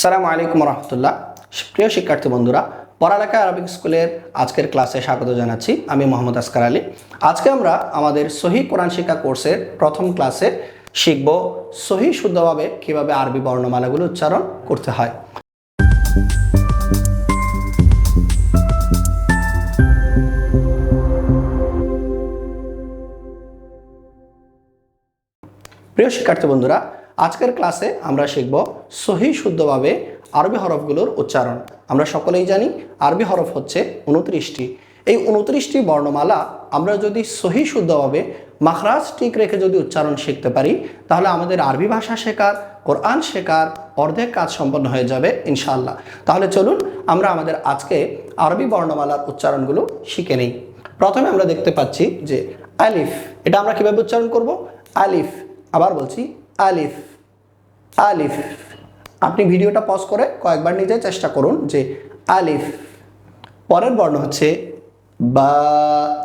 সালামু আলাইকুম রহমতুল্লাহ প্রিয় শিক্ষার্থী বন্ধুরা, পড়ালেখা আরবিক স্কুলের আজকের ক্লাসে স্বাগত জানাচ্ছি। আমি মোহাম্মদ আসকার আলী। আজকে আমরা আমাদের সহি কোরআন শিক্ষা কোর্সের প্রথম ক্লাসে শিখব সহি শুদ্ধভাবে কীভাবে আরবি বর্ণমালাগুলো উচ্চারণ করতে হয়। প্রিয় শিক্ষার্থী বন্ধুরা, আজকের ক্লাসে আমরা শিখব সহি শুদ্ধভাবে আরবি হরফগুলোর উচ্চারণ। আমরা সকলেই জানি আরবি হরফ হচ্ছে উনত্রিশটি এই উনত্রিশটি বর্ণমালা আমরা যদি সহি শুদ্ধভাবে মাখরাজ ঠিক রেখে যদি উচ্চারণ শিখতে পারি, তাহলে আমাদের আরবি ভাষা শেখার, কোরআন শেখার অর্ধেক কাজ সম্পন্ন হয়ে যাবে ইনশাআল্লাহ। তাহলে চলুন আমরা আমাদের আজকে আরবি বর্ণমালার উচ্চারণগুলো শিখে নিই। প্রথমে আমরা দেখতে পাচ্ছি যে আলিফ, এটা আমরা কীভাবে উচ্চারণ করব? আলিফ আবার বলছি আলিফ আলিফ। আপনি ভিডিওটা পজ করে কয়েকবার নিজে চেষ্টা করুন যে আলিফ। পরের বর্ণ হচ্ছে বা,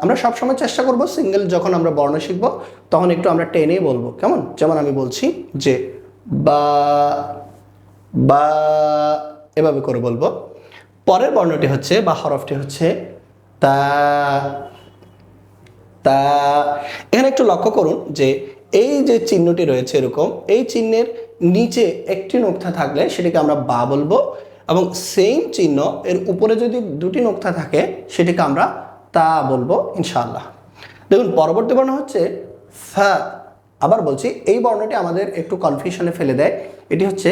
আমরা সবসময় চেষ্টা করব সিঙ্গেল যখন আমরা বর্ণ শিখব, তখন একটু আমরা টেনে বলব। কেমন? যেমন আমি বলছি যে বা বা, এভাবে করে বলব। পরের বর্ণটি হচ্ছে বা হরফটি হচ্ছে তা তা। এখানে একটু লক্ষ্য করুন যে এই যে চিহ্নটি রয়েছে এরকম, এই চিহ্নের নিচে একটি নোক্তা থাকলে সেটিকে আমরা বা বলব এবং সেম চিহ্ন এর উপরে যদি দুটি নোক্তা থাকে সেটিকে আমরা তা বলব, ইনশাআল্লাহ। দেখুন, পরবর্তী বর্ণ হচ্ছে ফা। আবার বলছি, এই বর্ণটি আমাদের একটু কনফিউশনে ফেলে দেয়। এটি হচ্ছে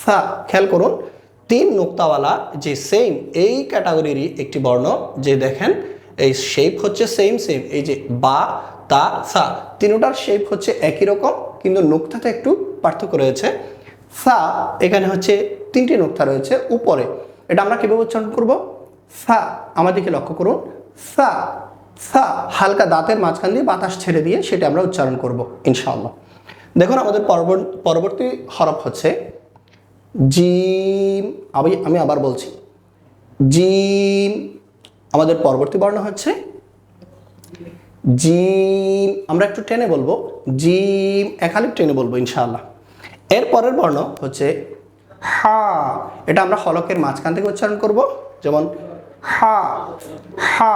ফা। খেয়াল করুন, তিন নোক্তাওয়ালা যে সেম এই ক্যাটাগরিরই একটি বর্ণ, যে দেখেন, এই শেপ হচ্ছে সেম সেম এই যে বা তা, সা, তিনোটার শেপ হচ্ছে একই রকম, কিন্তু নোক্তাতে একটু পার্থক্য রয়েছে। সা, এখানে হচ্ছে তিনটি নোক্তা রয়েছে উপরে। এটা আমরা কীভাবে উচ্চারণ করব? সা আমাদেরকে লক্ষ্য করুন। সা সা, হালকা দাঁতের মাঝখান দিয়ে বাতাস ছেড়ে দিয়ে সেটা আমরা উচ্চারণ করব, ইনশাআল্লাহ। দেখুন, আমাদের পরবর- পরবর্তী হরফ হচ্ছে জিম। আমি আমি আবার বলছি। জিম। আমাদের পরবর্তী বর্ণ হচ্ছে জিম, আমরা একটু টেনে বলব। জিম একালিপ টেনে বলব ইনশাআল্লাহ। এর পরের বর্ণ হচ্ছে হা। এটা আমরা হলকের মাঝখান থেকে উচ্চারণ করব। যেমন হা হা।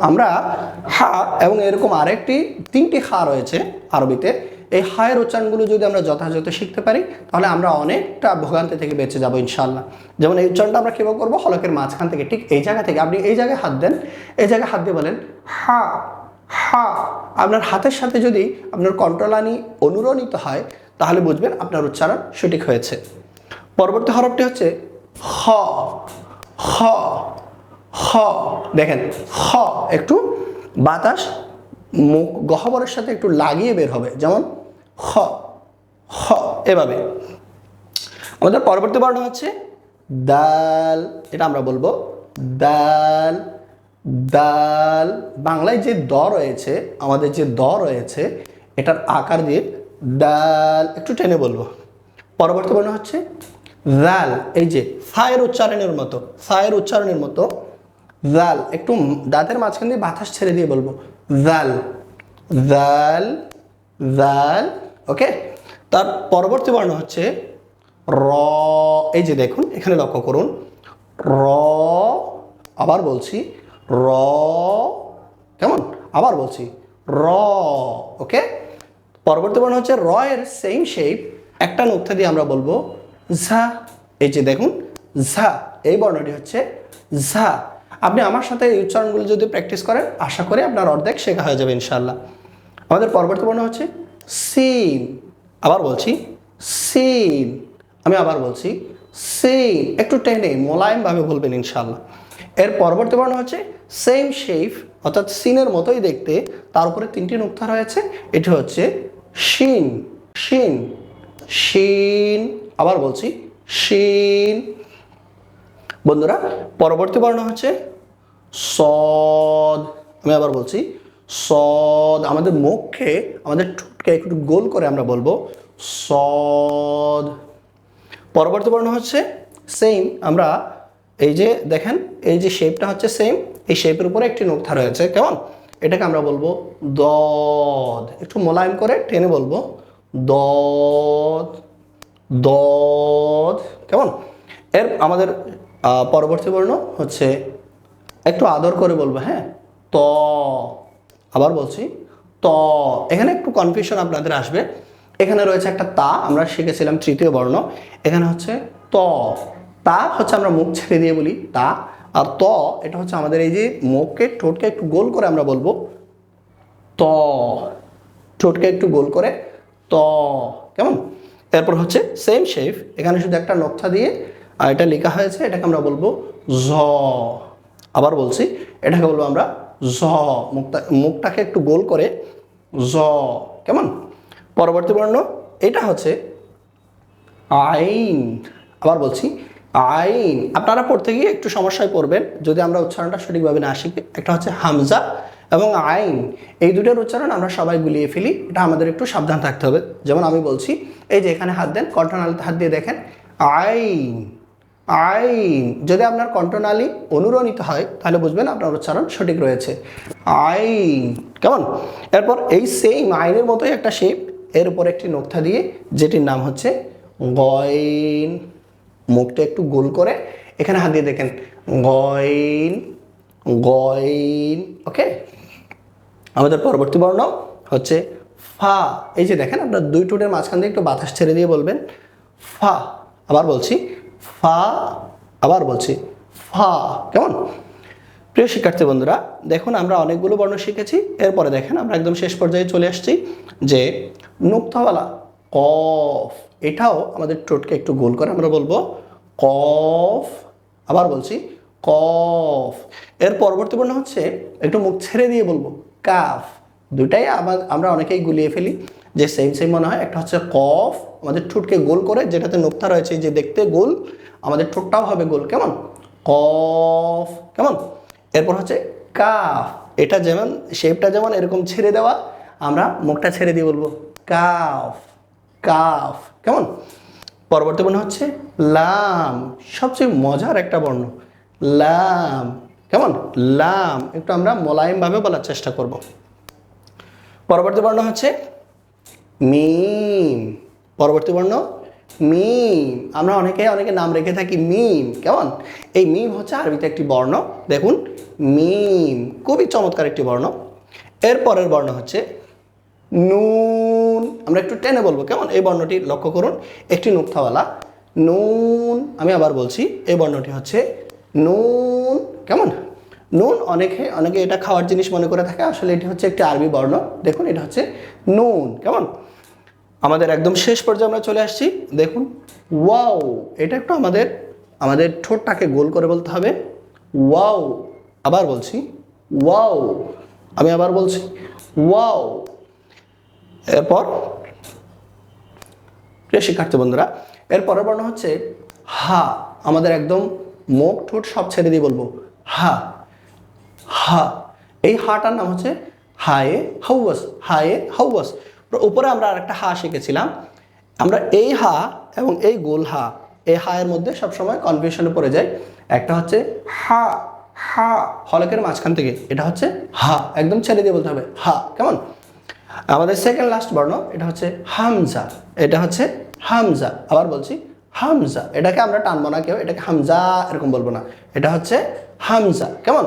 আমরা হা এবং এরকম আরেকটি, তিনটি হা রয়েছে আরবিতে। এই হায়ের উচ্চারণগুলো যদি আমরা যথাযথ শিখতে পারি, তাহলে আমরা অনেকটা ভোগান্তি থেকে বেঁচে যাব ইনশাল্লাহ যেমন এই উচ্চারণটা আমরা কীভাবে করব? হলকের মাঝখান থেকে, ঠিক এই জায়গা থেকে। আপনি এই জায়গায় হাত দেন, এই জায়গায় হাত দিয়ে বলেন, হা হা। আপনার হাতের সাথে যদি আপনার কন্ট্রোলানি অনুরণিত হয়, তাহলে বুঝবেন আপনার উচ্চারণ সঠিক হয়েছে। পরবর্তী হরফটি হচ্ছে হ হ হ দেখেন হ একটু বাতাস মুখ গহ্বরের সাথে একটু লাগিয়ে বের হবে। যেমন হ হ এভাবে। আমাদের পরবর্তী বর্ণ হচ্ছে দাল। এটা আমরা বলব দাল দাল। বাংলায় যে দ রয়েছে, আমাদের যে দ রয়েছে, এটার আকার দিয়ে ডাল একটু টেনে বলব। পরবর্তী বর্ণ হচ্ছে জাল এই যে ফায়ের উচ্চারণের মতো, ফায়ের উচ্চারণের মতো জাল একটু দাঁতের মাঝখান দিয়ে বাতাস ছেড়ে দিয়ে বলব। জাল জাল জাল ওকে তার পরবর্তী বর্ণ হচ্ছে র, এই যে দেখুন, এখানে লক্ষ্য করুন। র, আবার বলছি, র, কেমন? আবার বলছি, র ওকে পরবর্তী বর্ণ হচ্ছে র এর সেম শেপ একটা নোক্তা দিয়ে আমরা বলব, ঝা, এই যে দেখুন, ঝা, এই বর্ণটি হচ্ছে ঝা। আপনি আমার সাথে এই উচ্চারণগুলো যদি প্র্যাকটিস করেন, আশা করি আপনার অর্ধেক শেখা হয়ে যাবে ইনশাল্লাহ আমাদের পরবর্তী বর্ণ হচ্ছে, সিন আবার বলছি, সিন আমি আবার বলছি, সিন একটু টেনে মোলায়েমভাবে বলবেন ইনশাল্লাহ এর পরবর্তী বর্ণ হচ্ছে, সেম শেপ অর্থাৎ সিনের মতোই দেখতে, তার উপরে তিনটি নুক্তা রয়েছে, এটি হচ্ছে, শিন শিন শিন আবার বলছি, শিন বন্ধুরা, পরবর্তী বর্ণ হচ্ছে সদ। আমি আবার বলছি, সদ। আমাদের মুখকে, আমাদের ঠোঁটকে একটু গোল করে আমরা বলব সদ। পরবর্তী বর্ণ হচ্ছে সেম আমরা এই যে দেখেন, এই যে শেপটা হচ্ছে সেম এই শেপের উপরে একটি নোক্তা রয়েছে। কেমন? এটাকে আমরা বলব দদ। একটু মোলায়েম করে টেনে বলব দদ। দদ। কেমন? এর আমাদের পরবর্তী বর্ণ হচ্ছে, একটু আদর করে বলব হ্যাঁ? ত। আবার বলছি, ত। এখানে একটু কনফিউশন আপনাদের আসবে। এখানে রয়েছে একটা তা, আমরা শিখেছিলাম তৃতীয় বর্ণ। এখানে হচ্ছে ত। তা হচ্ছে আমরা মুখ ছেড়ে দিয়ে বলি, তা। আর ত, এটা হচ্ছে আমাদের এই যে মুখকে ঠোঁটকে একটু গোল করে আমরা বলব, ত। ঠোঁটকে একটু গোল করে, ত। কেমন? এরপর হচ্ছে সেম শেপ এখানে শুধু একটা নকশা দিয়ে আর এটা লেখা হয়েছে, এটাকে আমরা বলব জ। আবার বলছি, এটাকে বলব আমরা জ। মুখটা, মুখটাকে একটু গোল করে জ। কেমন? পরবর্তী বর্ণ, এটা হচ্ছে আইন। আবার বলছি, আইন। আপনারা পড়তে গিয়ে একটু সমস্যায় পড়বেন, যদি আমরা উচ্চারণটা সঠিকভাবে না শিখি, একটা হচ্ছে হামজা এবং আইন। এই দুটোর উচ্চারণ আমরা সবাই গুলিয়ে ফেলি, এটা আমাদের একটু সাবধান থাকতে হবে। যেমন আমি বলছি, এই যে এখানে হাত দেন, কণ্ঠনালীতে হাত দিয়ে দেখেন, আইন। আইন যদি আপনার কণ্ঠনালী অনুরণিত হয়, তাহলে বুঝবেন আপনার উচ্চারণ সঠিক রয়েছে। আইন কেমন? এরপর এই সেম আইনের মতোই একটা শেপ এর উপর একটি নোক্তা দিয়ে, যেটির নাম হচ্ছে গয়ন মুখটা একটু গোল করে, এখানে হাত দিয়ে দেখেন গয়ন গয়ন ওকে আমাদের পরবর্তী বর্ণ হচ্ছে ফা। এই যে দেখেন, আপনার দুই টুটের মাঝখান দিয়ে একটু বাতাস ছেড়ে দিয়ে বলবেন, ফা। আবার বলছি ফা, আবার বলছি, ফা, কেমন? প্রিয় শিক্ষার্থী বন্ধুরা, দেখুন আমরা অনেকগুলো বর্ণ শিখেছি, এরপরে দেখেন আমরা একদম শেষ পর্যায়ে চলে আসছি, যে নুক্তাওয়ালা, কফ, এটাও আমাদের ঠোঁটকে একটু গোল করে আমরা বলব, কফ, আবার বলছি, কফ। এর পরবর্তী বর্ণ হচ্ছে, একটু মুখ ছেড়ে দিয়ে বলব, কাফ। দুটাই আমরা অনেকেই গুলিয়ে ফেলি। যে সেম সেম মনে হয়। একটা হচ্ছে কফ, আমাদের ঠোঁটকে গোল করে, যেটাতে নোক্তা রয়েছে যে দেখতে গোল, আমাদের ঠোঁটটাও হবে গোল। কেমন? কফ, কেমন? এরপর হচ্ছে কাফ। এটা যেমন শেপটা যেমন এরকম ছেড়ে দেওয়া, আমরা মুখটা ছেড়ে দিয়ে বলব কাফ কাফ। কেমন? পরবর্তী বর্ণ হচ্ছে লাম। সবচেয়ে মজার একটা বর্ণ, লাম। কেমন? লাম। একটু আমরা মোলায়েমভাবে বলার চেষ্টা করব। পরবর্তী বর্ণ হচ্ছে মিম। পরবর্তী বর্ণ, মিম। আমরা অনেকে অনেকে নাম রেখে থাকি মিম। কেমন? এই মিম হচ্ছে আরবিতে একটি বর্ণ। দেখুন, মিম। খুবই চমৎকার একটি বর্ণ। এর পরের বর্ণ হচ্ছে নুন। আমরা একটু টেনে বলব, কেমন? এই বর্ণটি লক্ষ্য করুন, একটি নুক্তাওয়ালা। নুন, আমি আবার বলছি, এই বর্ণটি হচ্ছে নুন। কেমন? নুন অনেকে অনেকে এটা খাওয়ার জিনিস মনে করে থাকে, আসলে এটি হচ্ছে একটি আরবি বর্ণ। দেখুন, এটা হচ্ছে নুন। কেমন? আমাদের একদম শেষ পর্যায়ে আমরা চলে আসছি। দেখুন, ওয়াও, এটা একটু আমাদের আমাদের ঠোঁটটাকে গোল করে বলতে হবে। ওয়াও, আবার বলছি, ওয়াও, আমি আবার বলছি, ওয়াও। এরপর, প্রিয় শিক্ষার্থী বন্ধুরা, এর পরের বর্ণ হচ্ছে হা, আমাদের একদম মুখ ঠোঁট সব ছেড়ে দিয়ে বলব, হা হা। এই হাটার নাম হচ্ছে হায়ে হাউয়াস হায়ে হাউয়াস। উপরে আমরা আরেকটা হা শিখেছিলাম। আমরা এই হা এবং এই গোল হা, এই হা এর মধ্যে সবসময় কনফিউশনে পড়ে যায় একটা হচ্ছে হা হা, হলকের মাঝখান থেকে, এটা হচ্ছে হা, একদম ছেড়ে দিয়ে বলতে হবে, হা, কেমন? আমাদের সেকেন্ড লাস্ট বর্ণ, এটা হচ্ছে হামজা, এটা হচ্ছে হামজা, আবার বলছি হামজা, এটাকে আমরা টানবো না কেউ, এটাকে হামজা এরকম বলব না, এটা হচ্ছে হামজা, কেমন?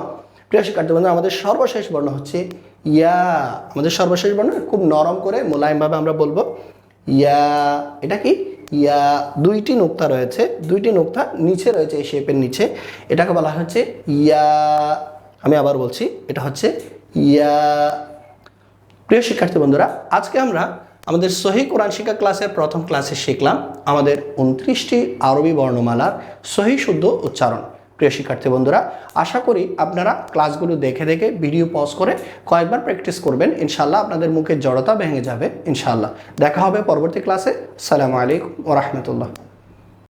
প্রিয় শিক্ষার্থী বন্ধু আমাদের সর্বশেষ বর্ণ হচ্ছে ইয়া, আমাদের সর্বশেষ বর্ণ খুব নরম করে মোলায়েমভাবে আমরা বলব। ইয়া, এটা কি? ইয়া, দুইটি নোক্তা রয়েছে, দুইটি নোক্তা নিচে রয়েছে এই শেপের নিচে। এটাকে বলা হচ্ছে ইয়া, আমি আবার বলছি, এটা হচ্ছে ইয়া। প্রিয় শিক্ষার্থী বন্ধুরা, আজকে আমরা আমাদের সহি কোরআন শিক্ষা ক্লাসের প্রথম ক্লাসে শিখলাম আমাদের উনত্রিশটি আরবি বর্ণমালার সহি শুদ্ধ উচ্চারণ। প্রিয় শিক্ষার্থী বন্ধুরা, আশা করি আপনারা ক্লাসগুলো দেখে দেখে ভিডিও পজ করে কয়েকবার প্র্যাকটিস করবেন। ইনশাল্লাহ আপনাদের মুখে জড়তা ভেঙে যাবে ইনশাল্লাহ দেখা হবে পরবর্তী ক্লাসে সালামু আলাইকুম ও রহমতুল্লাহ।